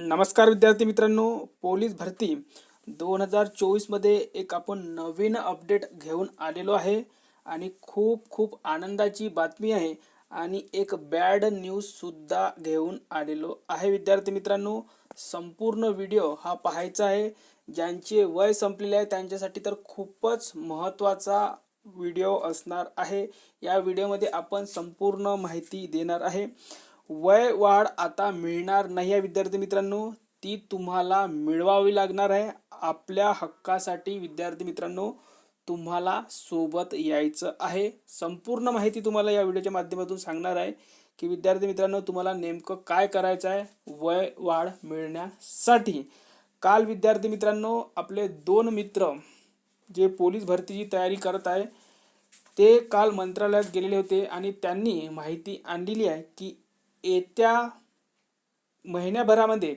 नमस्कार विद्यार्थी मित्रांनो पोलीस भरती. दोन हजार चोवीसमध्ये एक आपण नवीन अपडेट घेऊन आलेलो आहे आणि खूप खूप आनंदाची बातमी आहे आणि एक बॅड न्यूजसुद्धा घेऊन आलेलो आहे विद्यार्थी मित्रांनो. संपूर्ण व्हिडिओ हा पाहायचा आहे. ज्यांचे वय संपलेले आहे त्यांच्यासाठी तर खूपच महत्त्वाचा व्हिडिओ असणार आहे. या व्हिडिओमध्ये आपण संपूर्ण माहिती देणार आहे. वय वाढ आता मिळणार नाही आहे विद्यार्थी मित्रांनो. ती तुम्हाला मिळवावी लागणार आहे. आपल्या हक्कासाठी विद्यार्थी मित्रांनो तुम्हाला सोबत यायचं आहे. संपूर्ण माहिती तुम्हाला या व्हिडिओच्या माध्यमातून सांगणार आहे की विद्यार्थी मित्रांनो तुम्हाला नेमकं काय करायचं आहे वय वाढ मिळण्यासाठी. काल विद्यार्थी मित्रांनो आपले दोन मित्र जे पोलीस भरतीची तयारी करत आहे ते काल मंत्रालयात गेलेले होते आणि त्यांनी माहिती आणलेली आहे की येत्या महिन्याभरामध्ये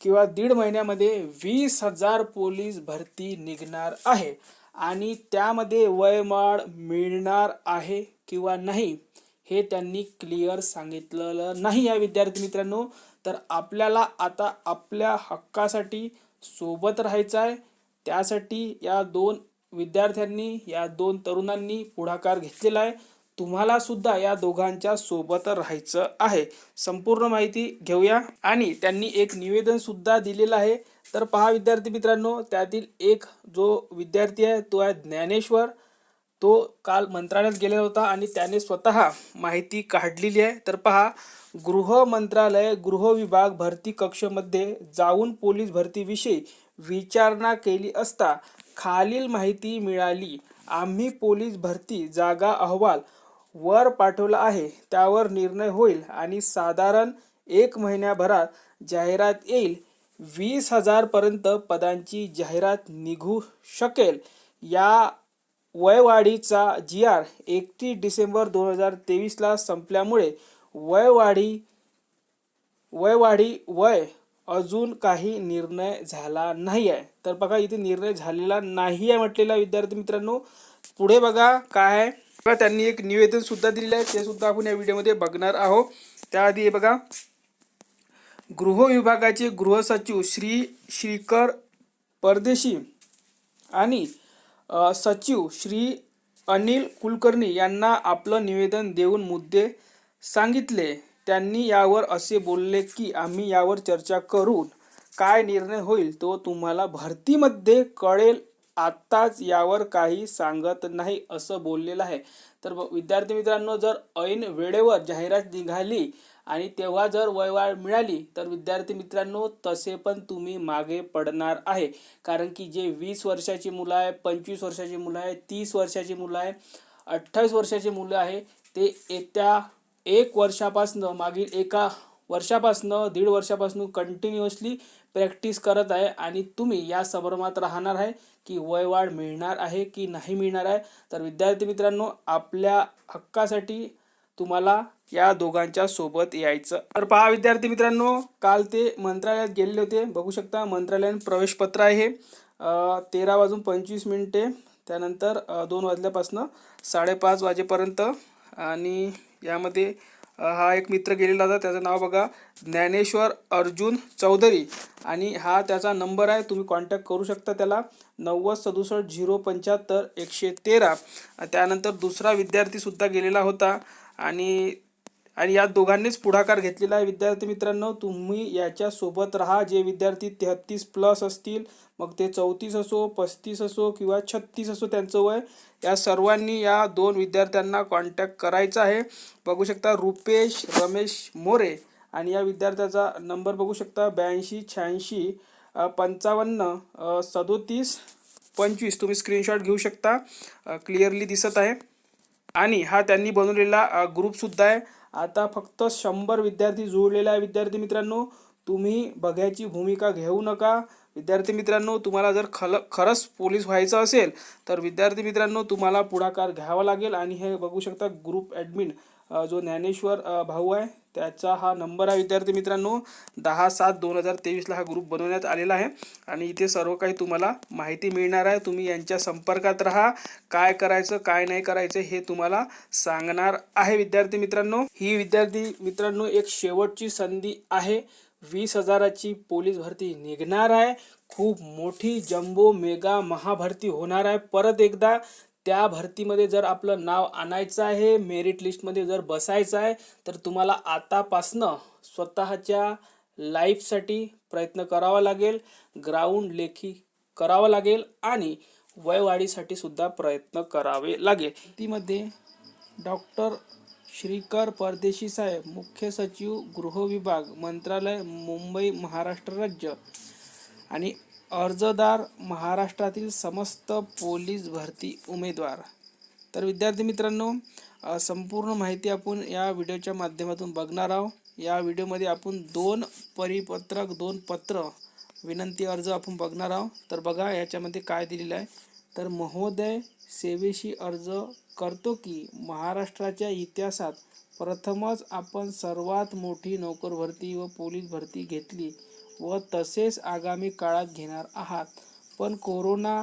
किंवा दीड महिन्यामध्ये वीस हजार पोलीस भरती निघणार आहे. आणि त्यामध्ये वयमाळ मिळणार आहे किंवा नाही हे त्यांनी क्लिअर सांगितलेलं नाही या विद्यार्थी मित्रांनो. तर आपल्याला आता आपल्या हक्कासाठी सोबत राहायचं आहे. त्यासाठी या दोन विद्यार्थ्यांनी या दोन तरुणांनी पुढाकार घेतलेला आहे. तुम्हाला सुद्धा या दोघांच्या सोबत राहायचं आहे. संपूर्ण माहिती घेऊया. आणि त्यांनी एक निवेदन सुद्धा दिलेलं आहे. तर पहा विद्यार्थी मित्रांनो त्यातील एक जो विद्यार्थी आहे तो आहे ज्ञानेश्वर. तो काल मंत्रालयात गेलेला होता आणि त्याने स्वतः माहिती काढलेली आहे. तर पहा गृह मंत्रालय गृह विभाग भरती कक्षमध्ये जाऊन पोलीस भरतीविषयी विचारणा केली असता खालील माहिती मिळाली. आम्ही पोलीस भरती जागा अहवाल वर पाठवला आहे त्यावर निर्णय होईल आणि साधारण एक महिन्याभरात जाहिरात येईल. वीस हजारपर्यंत पदांची जाहिरात निघू शकेल. या वयवाढीचा जी आर एकतीस डिसेंबर दोन हजार तेवीसला संपल्यामुळे वयवाढी वयवाढी वय अजून काही निर्णय झाला नाही आहे तर बघा इथे निर्णय झालेला नाही आहे म्हटलेला विद्यार्थी मित्रांनो. पुढे बघा काय आहे त्यांनी एक निवेदन सुद्धा दिलेलं आहे. ते सुद्धा आपण या व्हिडिओमध्ये बघणार आहोत. त्याआधी हे बघा. गृह विभागाचे गृहसचिव श्री श्रीकर परदेशी आणि सचिव श्री अनिल कुलकर्णी यांना आपलं निवेदन देऊन मुद्दे सांगितले. त्यांनी यावर असे बोलले की आम्ही यावर चर्चा करून काय निर्णय होईल तो तुम्हाला भरतीमध्ये कळेल आत्ताच यावर काही सांगत नाही असं बोललेलं आहे. तर विद्यार्थी मित्रांनो जर ऐन वेळेवर जाहिरात निघाली आणि तेव्हा जर वयवाढ मिळाली तर विद्यार्थी मित्रांनो तसे पण तुम्ही मागे पडणार आहे. कारण की जे वीस वर्षाची मुलं आहे पंचवीस वर्षाची मुलं आहे तीस वर्षाची मुलं आहे अठ्ठावीस वर्षाची मुलं आहे ते येत्या एक वर्षापासनं मागील एका वर्षापासनं दीड वर्षापासून कंटिन्युअसली प्रॅक्टिस करत आहे आणि तुम्ही या संभ्रमात राहणार आहे की वयवाढ मिळणार आहे की नाही मिळणार आहे. तर विद्यार्थी मित्रांनो आपल्या हक्कासाठी तुम्हाला या दोघांच्या सोबत यायचं. तर पहा विद्यार्थी मित्रांनो काल ते मंत्रालयात गेलेले होते. बघू शकता मंत्रालयात प्रवेशपत्र आहे. तेरा वाजून पंचवीस मिनिटे. त्यानंतर दोन वाजल्यापासनं साडेपाच वाजेपर्यंत आणि यामध्ये हा एक मित्र गेलेला होता. त्याचं नाव बघा ज्ञानेश्वर अर्जुन चौधरी. आणि हा त्याचा नंबर आहे तुम्ही कॉन्टॅक्ट करू शकता त्याला. नव्वद सदुसष्ट झिरो पंच्याहत्तर एकशे तेरा. त्यानंतर दुसरा विद्यार्थीसुद्धा गेलेला होता. आणि आणि या दोघांनीच पुढाकार घेतलेला आहे. विद्यार्थी मित्रांनो तुम्ही याच्यासोबत राहा. जे विद्यार्थी तेहत्तीस प्लस असतील मग ते चौतीस असो पस्तीस असो किंवा छत्तीस असो त्यांचं वय या सर्वांनी या दोन विद्यार्थ्यांना कॉन्टॅक्ट करायचा आहे. बघू शकता रुपेश रमेश मोरे आणि या विद्यार्थ्याचा नंबर बघू शकता ब्याऐंशी शहाऐंशी पंचावन्न सदोतीस पंचवीस. तुम्ही स्क्रीनशॉट घेऊ शकता. क्लिअरली दिसत आहे. आणि हा त्यांनी बनवलेला ग्रुपसुद्धा आहे. आता फक्त शंभर विद्यार्थी जुळलेला आहे. विद्यार्थी मित्रांनो तुम्ही बघायची भूमिका घेऊ नका. विद्यार्थी मित्रांनो तुम्हाला जर खल खरंच पोलीस व्हायचं असेल तर विद्यार्थी मित्रांनो तुम्हाला पुढाकार घ्यावा लागेल. आणि हे बघू शकता ग्रुप ॲडमिन जो ज्ञानेश्वर भाऊ आहे त्याचा हा नंबर आहे विद्यार्थी मित्रांनो. दहा सात दोन हजार तेवीसला हा ग्रुप बनवण्यात आलेला आहे. आणि इथे सर्व काही तुम्हाला माहिती मिळणार आहे. तुम्ही यांच्या संपर्कात राहा. काय करायचं काय नाही करायचं हे तुम्हाला सांगणार आहे विद्यार्थी मित्रांनो. ही विद्यार्थी मित्रांनो एक शेवटची संधी आहे. वीस हजाराची पोलीस भरती निघणार आहे. खूप मोठी जम्बो मेगा महाभरती होणार आहे. परत एकदा त्या भरतीमध्ये जर आपलं नाव आणायचं आहे मेरिट लिस्टमध्ये जर बसायचं आहे तर तुम्हाला आतापासनं स्वतःच्या लाईफसाठी प्रयत्न करावा लागेल ग्राउंड लेखी करावा लागेल आणि वयवाढीसाठी सुद्धा प्रयत्न करावे लागेल. भरतीमध्ये डॉक्टर श्रीकर परदेशी साहेब मुख्य सचिव गृह विभाग मंत्रालय मुंबई महाराष्ट्र राज्य आणि अर्जदार महाराष्ट्रातील समस्त पोलीस भरती उमेदवार. तर विद्यार्थी मित्रांनो संपूर्ण माहिती आपण या व्हिडिओच्या माध्यमातून बघणार आहोत. या व्हिडिओमध्ये आपण दोन परिपत्रक दोन पत्र विनंती अर्ज आपण बघणार आहोत. तर बघा याच्यामध्ये काय दिलेलं आहे? तर महोदय सेवेशी अर्ज करतो की महाराष्ट्राच्या इतिहासात प्रथमच आपण सर्वात मोठी नोकर भरती व पोलीस भरती घेतली व तसेच आगामी काळात घेणार आहात. पण कोरोना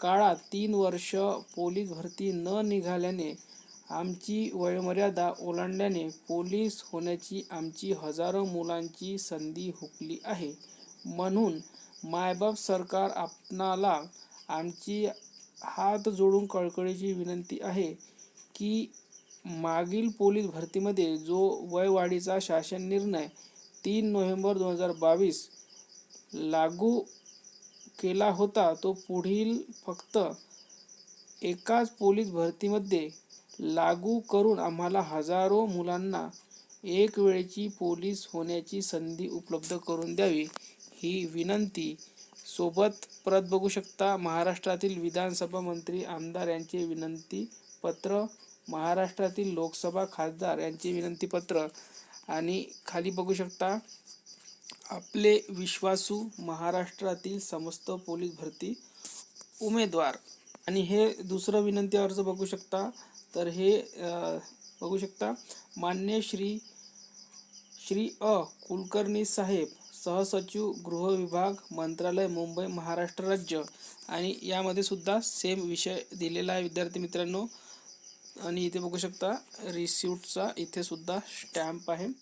काळात तीन वर्ष पोलीस भरती न निघाल्याने आमची वयमर्यादा ओलांडल्याने पोलीस होण्याची आमची हजारो मुलांची संधी हुकली आहे. म्हणून मायबाप सरकार आपणाला आमची हात जोडून कळकळीची विनंती आहे की मागील पोलीस भरतीमध्ये जो वयवाढीचा शासन निर्णय तीन नोव्हेंबर दोन हजार बावीस लागू केला होता तो पुढील फक्त एकाच पोलीस भरतीमध्ये लागू करून आम्हाला हजारो मुलांना एक वेळची पोलीस होण्याची संधी उपलब्ध करून द्यावी ही विनंती सोबत परत बघू शकता महाराष्ट्रातील विधानसभा मंत्री आमदार यांचे विनंती पत्र महाराष्ट्रातील लोकसभा खासदार यांचे विनंती पत्र आणि खाली बघू शकता आपले विश्वासू महाराष्ट्रातील समस्त पोलीस भरती उमेदवार. आणि हे दुसरं विनंती अर्ज बघू शकता तर हे बघू शकता मान्य श्री श्री अ. कुलकर्णी साहेब सहसचिव गृह विभाग मंत्रालय मुंबई महाराष्ट्र राज्य आणि यामध्ये सुद्धा सेम विषय दिलेला आहे. विद्यार्थी मित्रांनो आणि इथे बघू शकता रिसिप्टचा इथे सुद्धा स्टॅम्प आहे.